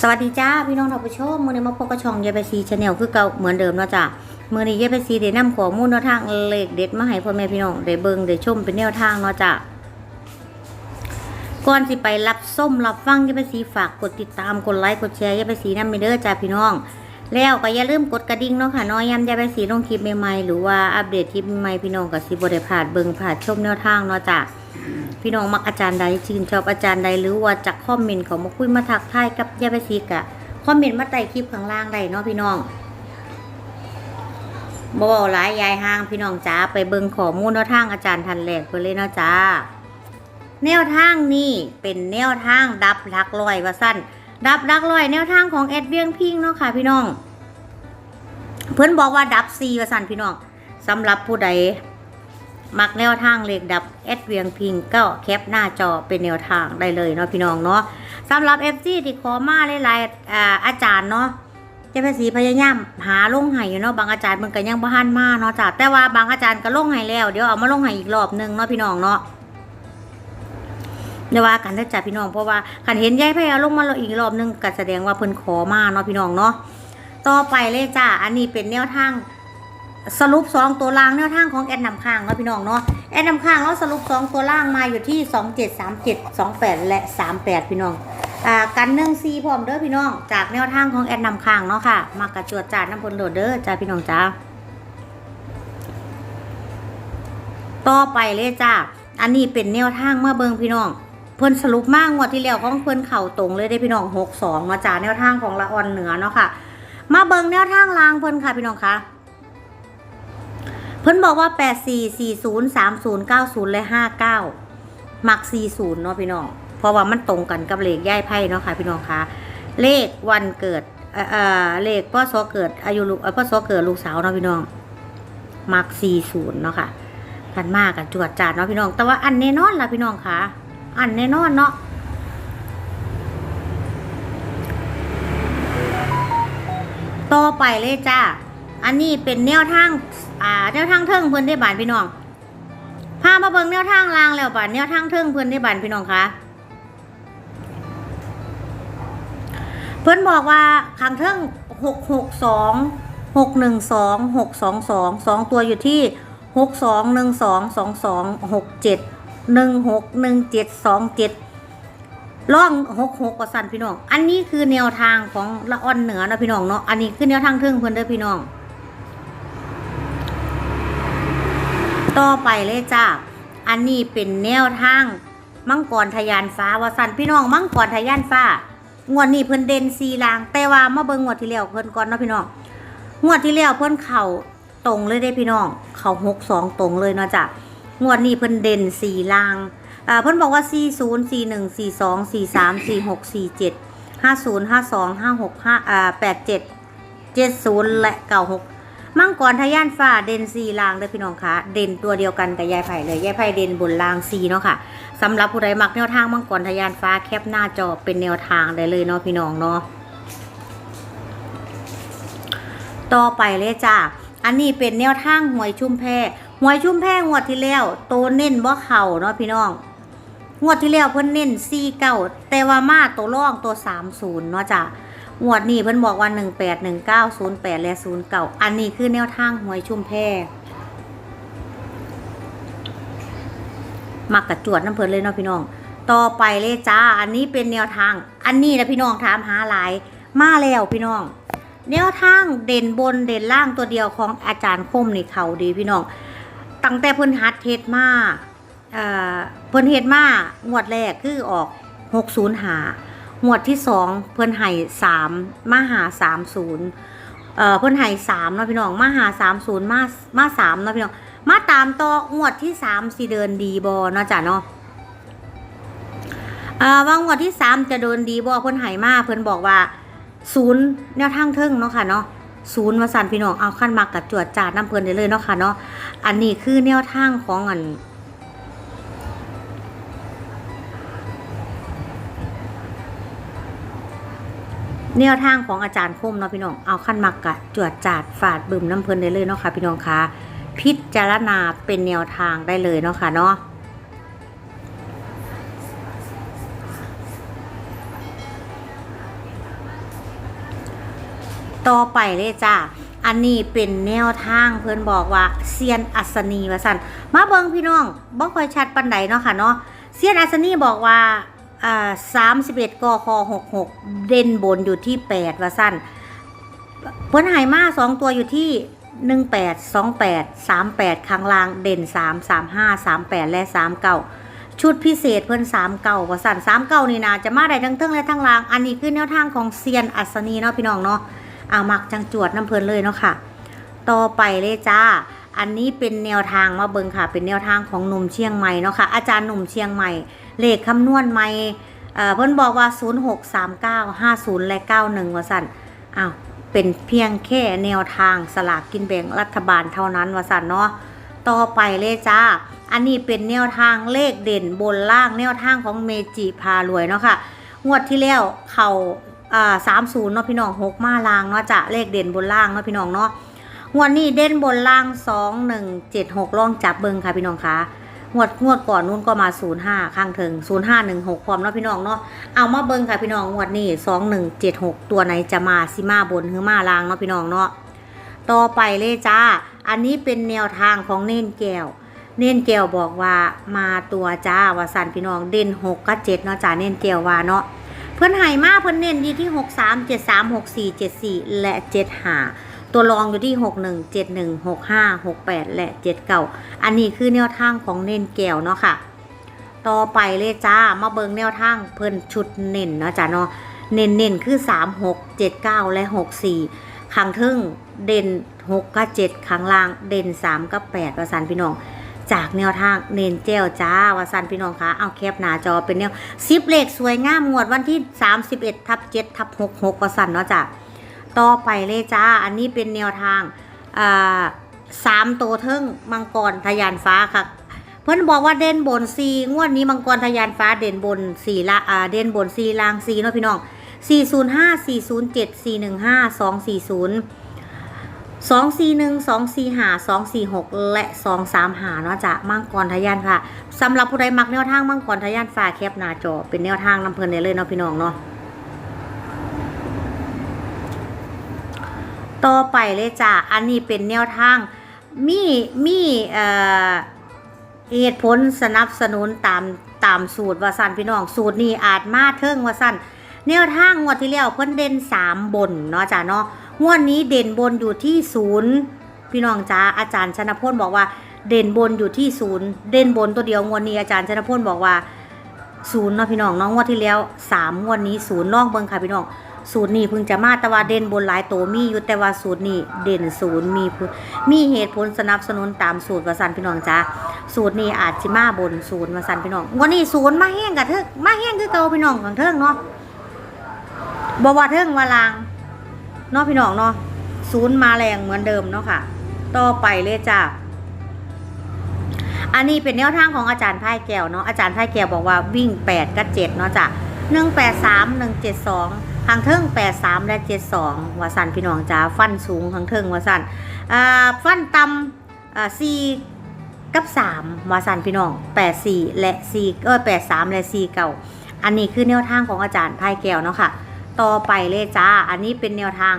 สวัสดีจ้าพี่น้องท่านผู้ชมมื้อนี้มาพบกับช่องยายไปซีชาแนลคือเก่าเหมือนเดิมเนาะจ้ะมื้อนี้ยายไปซีได้นำข้อมูลแนวทางเลขเด็ดมาให้พ่อแม่พี่น้องได้เบิ่งได้ชมเป็นแนวทางเนาะจ้ะก่อนสิไปรับส้มรับฟังยายไปซีฝากกดติดตามกดไลค์กดแชร์ยายไปซีนำไปเด้อจ้าพี่น้อง แล้วก็อย่าลืมกดกระดิ่งเนาะค่ะน้อยย้ำยายไปซีลงคลิปใหม่ๆหรือว่าอัปเดตคลิปใหม่พี่น้องก็สิบได้พลาดเบิ่งพลาดชมแนวทางเนาะจ้ะ พี่น้องมักอาจารย์ใดชื่นชอบอาจารย์ใดหรือว่าจากคอมเมนต์เขามาคุยมาทักทายกับยาไปซีกะคอมเมนต์มาใต้คลิปข้างล่างได้เนาะพี่น้องบ่เว้าหลายยายห้างพี่น้องจ้าไปเบิ่งข้อมูลแนวทางอาจารย์ทันแหลกไปเลยเนาะจ้า แนวทางนี่เป็นแนวทางดับหลักร้อยว่าสั้นดับหลักร้อยแนวทางของแอดเวียงพิงเนาะค่ะ พี่น้อง เพิ่อนบอกว่าดับซีว่าสั้นพี่น้องสำหรับผู้ใด มักแนวทางเลขดับแอดเวียงพิงก็แคปหน้าจอเป็นแนวทางได้เลยเนาะพี่น้องเนาะสำหรับ FC ที่ขอมาหลายๆอาจารย์เนาะเจ้าภาษีพยายามหาลงให้อยู่เนาะบางอาจารย์มันก็ยังบ่ทันมาเนาะจ้ะแต่ว่าบางอาจารย์ก็ลงให้แล้วเดี๋ยวเอามาลงให้อีกรอบหนึงเนาะพี่น้องเนาะเดี๋ยวว่ากันได้จ้ะพี่น้องเพราะว่าคันเห็นยายไผเอาลงมาอีกรอบหนึงก็แสดงว่าเพิ่นขอมาเนาะพี่น้องเนาะต่อไปเลยจ้ะอันนี้เป็นแนวทาง สรุปสองตัวล่างแนวทางของแอดนำข้างเนาะพี่น้องเนาะแอดนำข้างแล้วสรุปสองตัวล่างมาอยู่ที่สองเจ็ดสามเจ็ดสองแปดและสามแปดพี่น้องอ่ากันหนึ่งซีพร้อมเด้อพี่น้อง จากแนวทางของแอดนำข้างเนาะค่ะ มากระจวดจาดน้ำพลโดดเด้อจ้าพี่น้องจ้าต่อไปเลยจ้าอันนี้เป็นแนวทางเมื่อเบิงพี่น้องเพิ่นสรุปมากงวดที่แล้วของเพิ่นเข่าตรงเลยได้พี่น้องหกสองมาจากแนวทางของละออนเหนือเนาะค่ะ มาเบิงแนวทางลางเพิ่นค่ะพี่น้องคะ เพิ่นบอกว่า 8 4 4 0 3 0 9 0 และ 59 มัก 40 เนาะพี่น้อง เพราะว่ามันตรงกันกับเลขย่ายไพ่เนาะค่ะพี่น้องคะเลขวันเกิดเอ่อเลขพ่อซอเกิดอายุลูกพ่อพ่อซอเกิดลูกสาวเนาะพี่น้อง มัก 40 เนาะค่ะพันมากกันจวดจาดเนาะพี่น้อง แต่ว่าอันแน่นอนล่ะพี่น้องคะอันแน่นอนเนาะต่อไปเลยจ้า อันนี้เป็นแนวทางอ่าแนวทางเทิงเพื่อนได้บานพี่น้องพามาเบิ่งแนวทางลางแล้วบานแนวทางเทิงเพื่อนได้บานพี่น้องคะเพื่อนบอกว่าขังเทิงหกหกสองหกหนึ่งสองหกสองสองสองตัวอยู่ที่หกสองหนึ่งสองสองสองหกเจ็ดหนึ่งหกหนึ่งเจ็ดสองเจ็ดร่องหกหกกว่าสันพี่น้อง อันนี้คือแนวทางของละอ่อนเหนือนะพี่น้องเนาะ อันนี้คือแนวทางเทิงเพื่อนเด้อพี่น้อง ต่อไปเลยจ้าอันนี้เป็นแนวทางมังกรทะยานฟ้าว่าสันพี่น้องมังกรทะยานฟ้างวดนี้เพิ่นเด่นสีลาง แต่ว่ามาเบิ่งงวดที่แล้วเพิ่นก่อนเนาะพี่น้องงวดที่แล้วเพิ่นเข่าตรงเลยได้พี่น้อง เข่าหกสองตรงเลยเนาะจ้ะงวดนี้เพิ่นเด่นสีลางอ่าเพิ่นบอกว่า40 41 42 43 46 47 50 52 56 5อ่า87 70แปดเจ็ดเจ็ดศูนย์และ96 มังกรทะยานฟ้าเด่น4ลางเด้อพี่น้องคะเด่นตัวเดียวกันกับยายไผ่เลยยายไผ่เด่นบนลาง4เนาะค่ะสำหรับผู้ใดมักแนวทางมังกรทะยานฟ้าแคปหน้าจอเป็นแนวทางได้เลยเนาะพี่น้องเนาะต่อไปเลยจ้าอันนี้เป็นแนวทางหวยชุ่มแพหวยชุ่มแพงวดที่แล้วโตเน้นบ่เข่าเนาะพี่น้องงวดที่แล้วเพิ่นเน้นสี่เก้าแต่ว่ามาตัวร่องตัวสามศูนย์เนาะจ้ะ งวดนี้เพิ่นบอกว่าหนึ่งแปดหนึ่งเก้าศูนย์แปดและศูนย์เก้าอันนี้คือแนวทางหวยชุมแพมักกระจวดน้ำเพิ่นเลยเนาะพี่น้อง ต่อไปเลยจ้า อันนี้เป็นแนวทาง อันนี้นะพี่น้องถามหาหลาย มาแล้วพี่น้อง แนวทางเด่นบนเด่นล่างตัวเดียวของอาจารย์คมนี่เขาดีพี่น้อง ตั้งแต่เพิ่นฮัดเทศมาเอ่อเพิ่นเฮ็ดมางวดแรกคือออกหกศูนย์ หางวดที่สองเพิ่นให้สามมาหาสามศูนย์เอ่อเพิ่นให้สามเนาะพี่น้องมาหาสามศูนย์มามาสามเนาะพี่น้องมาตามต่องวดที่สามสิเดินดีบอเนาะจ้ะเนาะเอ่อว่างวดที่สามจะเดินดีบอเพิ่นให้มาเพิ่นบอกว่าศูนย์แนวทางเทิงเนาะค่ะเนาะศูนย์มาสั่นพี่น้องเอาขั้นมากกับจวดจ่าน้ำเพิ่นได้เลยเนาะค่ะเนาะอันนี้คือแนวทางของอัน แนวทางของอาจารย์คมเนาะพี่น้อง เอาขั้นมักกะจวดจาดฝาดบึมน้ำเพลินได้เลยเนาะค่ะ พี่น้องคะพิจารณาเป็นแนวทางได้เลยเนาะค่ะเนาะต่อไปเลยจ้าอันนี้เป็นแนวทางเพื่อนบอกว่าเซียนอัศนีว่าสันมาเบิงพี่น้องบ่ค่อยชัดปันใดเนาะค่ะเนาะเซียนอัศนีบอกว่า อ่าสามสิบเอ็ดกคหกหกเด่นบนอยู่ที่แปดว่าสั้นเพื่นหายมาสองตัวอยู่ที่หนึ่งแปดสองแปดสามแปดข้างล่างเด่นสามสามห้าสามแปดและสามเก้าชุดพิเศษเพื่อนสามเก้าว่าสั้นสามเก้านี่นาจะมาได้ทั้งเทิงและทั้งล่าง อันนี้คือแนวทางของเซียนอัศนีเนาะพี่น้องเนาะเอามักจังจวดน้ำเพลินเลยเนาะค่ะ ต่อไปเลยจ้า อันนี้เป็นแนวทางมาเบิงค่ะ เป็นแนวทางของหนุ่มเชียงใหม่เนาะค่ะ อาจารย์หนุ่มเชียงใหม่ เลขคำนวณใหม่เอ่อเพิ่นบอกว่า 063950 และ 91 ว่าสั่นอ้าวเป็นเพียงแค่แนวทางสลากกินแบ่งรัฐบาลเท่านั้นว่าสั่นเนาะต่อไปเลยจ้า อันนี้เป็นแนวทางเลขเด่นบนล่างแนวทางของเมจิพารวยเนาะค่ะ งวดที่แล้วเขาอ่าสามศูนย์เนาะพี่น้องหกมาลางเนาะจะเลขเด่นบนล่างเนาะพี่น้องเนาะ งวดนี้เด่นบนล่างสองหนึ่งเจ็ดหกลองจับเบิงค่ะพี่น้องคะ งวดงวดก่อนนู้นก็มาศูนย์ข้างถึงศูนย์ห้าหนึ่งหกความเนาะพี่น้องเนาะเอามาเบิงค่ะพี่น้องงวดนี้สองหนึ่งเจ็ดหกตัวไหนจะมาซิมาบนหรือมาล่างเนาะพี่น้องเนาะต่อไปเลยจ้า อันนี้เป็นแนวทางของเน่นแก้ว เน่นแก้วบอกว่ามาตัวจ้าว่าสันพี่น้องเด่นหกกับเจ็ดเนาะจ้าเน่นแก้วว่าเนาะเพื่อนไห่มาเพื่อนเน้นดีที่ 6 3 7 3 6 4 7 4 และ 7 5 ตัวรองอยู่ที่ 6 1 7 1 6 5 6 8 และ 7 9 อันนี้คือแนวทางของเน้นแก้วเนาะค่ะ ต่อไปเลยจ้า มาเบิงแนวทางเพิ่นชุดเน้นเนาะจ้าเนาะ เน้นเน้นคือ 3 6 7 9 และ 6 4ข้างทึ่งเด่น 6 กับ 7ข้างล่างเด่น 3 กับ 8 ประสานพี่น้องจากแนวทางเนนเจลจ้าวาสันพี่น้องคะเอาแคปหน้าจอเป็นแนวซิปเลขสวยงามงวดวันที่ 31ทับ7ทับ66วาสันเนาะจ้ะ ต่อไปเลยจ้า อันนี้เป็นแนวทางอ่าสามตัวเทิงมังกรทะยานฟ้าค่ะ เพื่อนบอกว่าเด่นบนซีงวดนี้มังกรทะยานฟ้าเด่นบนสี่ละอ่าเด่นบนซีลางซีเนาะพี่น้อง405 407 415 240สองสี่หนึ่งสองสี่หาสองสี่หกและสองสามหาเนาะจากมังกรทะยานค่ะสำหรับผู้ใดมักแนวทางมังกรทะยานฟ้าแคปหน้าจอเป็นแนวทางนำเพลินได้เลยเนาะพี่น้องเนาะ ต่อไปเลยจ้ะอันนี้เป็นแนวทาง มีมีเอ่อเหตุผลสนับสนุนตามตามสูตรว่าสั้นพี่น้องสูตรนี้อาจมาเทิงว่าสั้นแนวทางงวดที่แล้วเพิ่นเด่นสามบนเนาะจ้ะเนาะงวดนี้เด่นบนอยู่ที่ศูนย์พี่น้องจ้าอาจารย์ชนพลบอกว่า เด่นบนอยู่ที่ศูนย์เด่นบนตัวเดียวงวดนี้อาจารย์ชนพลบอกว่าศูนย์เนาะพี่น้องเน้องงวดที่แล้วสามงวดนี้ศูนย์ลองเบิ่งค่ะพี่น้อง สูตรนี้เพิ่งจะมาแต่ว่าเด่นบนหลายโตมีอยู่แต่ว่าสูตรนี้เด่นศูนย์มีมีเหตุผลสนับสนุนตามสูตรวสันพี่น้องจ้าสูตรนี้อาจสิมาบนศูนย์วสันพี่น้องวันนี้ศูนย์มาแห้งกับเทิงมาแห้งคือเก่าพี่น้องของเทิงเนาะบว่าเทิงวาลางเนาะพี่น้องเนาะศูนย์มาแรงเหมือนเดิมเนาะค่ะ ต่อไปเลยจ้าอันนี้เป็นแนวทางของอาจารย์ไพ่แก้วเนาะอาจารย์ไพ่แก้วบอกว่าวิ่ง 8กับ7เนาะจ้ะ 183 172ทางเทิง83และ72วาสันพี่น้องจ้าฟันสูงทางเทิงวาสันอ่าฟันต่ำอ่า4กับ3วาสันพี่น้อง84และ4เออ83และ4เก่าอันนี้คือแนวทางของอาจารย์ไพ่แก้วเนาะค่ะ ต่อไปเลยจ้า อันนี้เป็นแนวทาง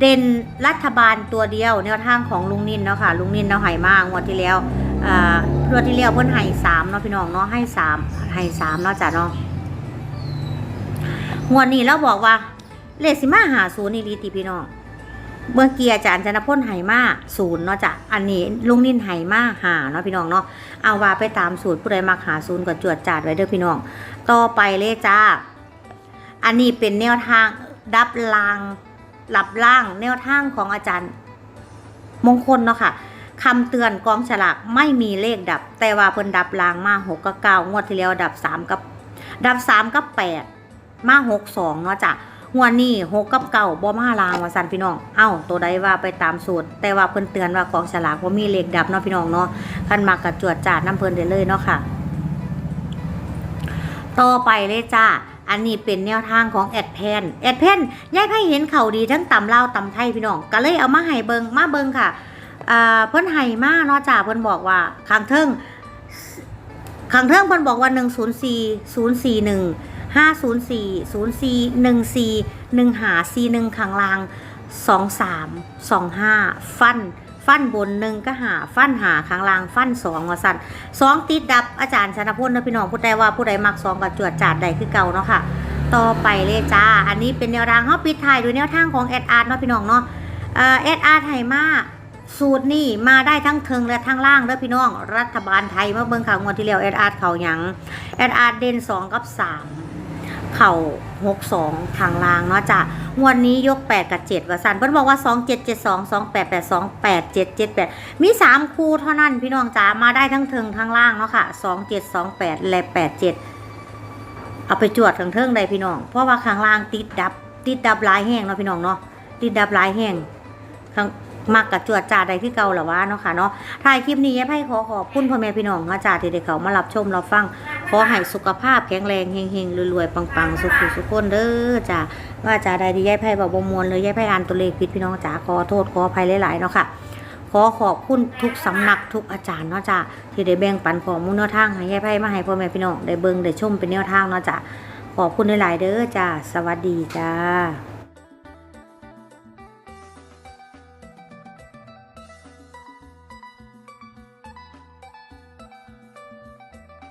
เด่นรัฐบาลตัวเดียว แนวทางของลุงนินเนาะค่ะ ลุงนินเราให้มากงวดที่แล้วอ่างวดที่แล้วเพิ่นให้สามเนาะพี่น้องเนาะให้สามให้สามเนาะจ้ะเนาะ งวนี้เราบอกว่า เลขสิมาหาศูนย์นี่ลีติพี่น้องเมื่อกี้อาจารย์ชนพลไหมาศูนย์เนาะจ้ะอันนี้ลุงนินไหมาหาเนาะพี่น้องเนาะเอาว่าไปตามสูตรผู้ใดมักหาศูนย์ก็จวดจาดไว้เด้อพี่น้อง ต่อไปเลยจ้า อันนี้เป็นแนวทางดับลางหลับล่างแนวทางของอาจารย์ มงคลเนาะค่ะคำเตือนกองฉลากไม่มีเลขดับ แต่ว่าเพิ่นดับลางมาหกกับเก้างวดที่แล้วดับสามกับ ดับสามกับแปด มาหกสองเนาะจ้ะงวนี้หกกับเก้าบ่มาลางว่าสันพี่น้อง เอ้าตัวใดว่าไปตามสูตร แต่ว่าเพิ่นเตือนว่ากองฉลากว่ามีเลขดับเนาะพี่น้องเนาะคันมากกับจวดจาดน้ำเพิ่นได้เลยเนาะค่ะ ต่อไปเลยจ้าอันนี้เป็นแนวทางของแอดแพนแอดแพนยายไพ่เห็นเขาดีทั้งตำเล่าตำไทยพี่น้อง ก็เลยเอามาให้เบิงมาเบิงค่ะอ่าเพิ่นให้มาเนาะจ้าเพิ่นบอกว่าข้างเทิงข้างเทิงเพิ่นบอกว่า104 041 504 04 14 15 41ข้างล่ง สองสามสองห้าฟัน ฟันบนหนึ่งก็หา ฟันหาข้างล่าง ฟันสองว่าสั่นสองติดดับอาจารย์ชนะพลนะพี่น้องผู้ใดว่าผู้ใดมักสองกับจวดจาดใดคือเก่าเนาะค่ะ ต่อไปเลยจ้า อันนี้เป็นแนวทางเขาปิดท้ายด้วยแนวทางของแอดอาร์เนาะพี่น้องเนาะเอ่อแอดอาร์ไทยมาสูตรนี่มาได้ทั้งเทิงและทั้งล่างเด้อพี่น้อง รัฐบาลไทยเมื่อเบิ่งข่าวงวดที่แล้วแอดอาร์เขาหยังแอดอาร์เด่นสองกับสาม เข่าหกสองทางล่างเนาะจ้ะงวดนี้ยกแปดกับเจ็ดว่าสันเพิ่นบอกว่าสองเจ็ดเจ็ดสองสองแปดแปดสองแปดเจ็ดเจ็ดแปดมีสามคู่เท่านั้นพี่น้องจ้ามาได้ทั้งเทิงทั้งล่างเนาะค่ะสองเจ็ดสองแปดและแปดเจ็ดเอาไปจวดข้างเทิงได้พี่น้อง เพราะว่าข้างล่างติดดับ ติดดับลายแห้งเนาะพี่น้องเนาะติดดับลายแห้งข้างมักกับจวดจ่าใดที่เก่าหรือวะเนาะค่ะเนาะถ่ายคลิปนี้ยายไพ่ขอขอบคุณพ่อแม่พี่น้องอาจารย์ที่ได้เขามารับชมรับฟัง ขอให้สุขภาพแข็งแรงเฮงๆรวยๆปังๆ สุขสุขคนเด้อจ้าว่าจ่าใดที่ยายไพ่บอกบมวลเลยยายไพ่อ่านตัวเลขผิดพี่น้องจ๋าขอโทษขออภัยหลายๆเนาะค่ะขอขอบคุณทุกสำนักทุกอาจารย์เนาะจ้าที่ได้แบ่งปันข้อมูลแนวทางให้ยายไพ่มาให้พ่อแม่พี่น้องได้เบิ่งได้ชมเป็นแนวทางเนาะจ้าขอบคุณหลายๆเด้อจ้าสวัสดีจ้า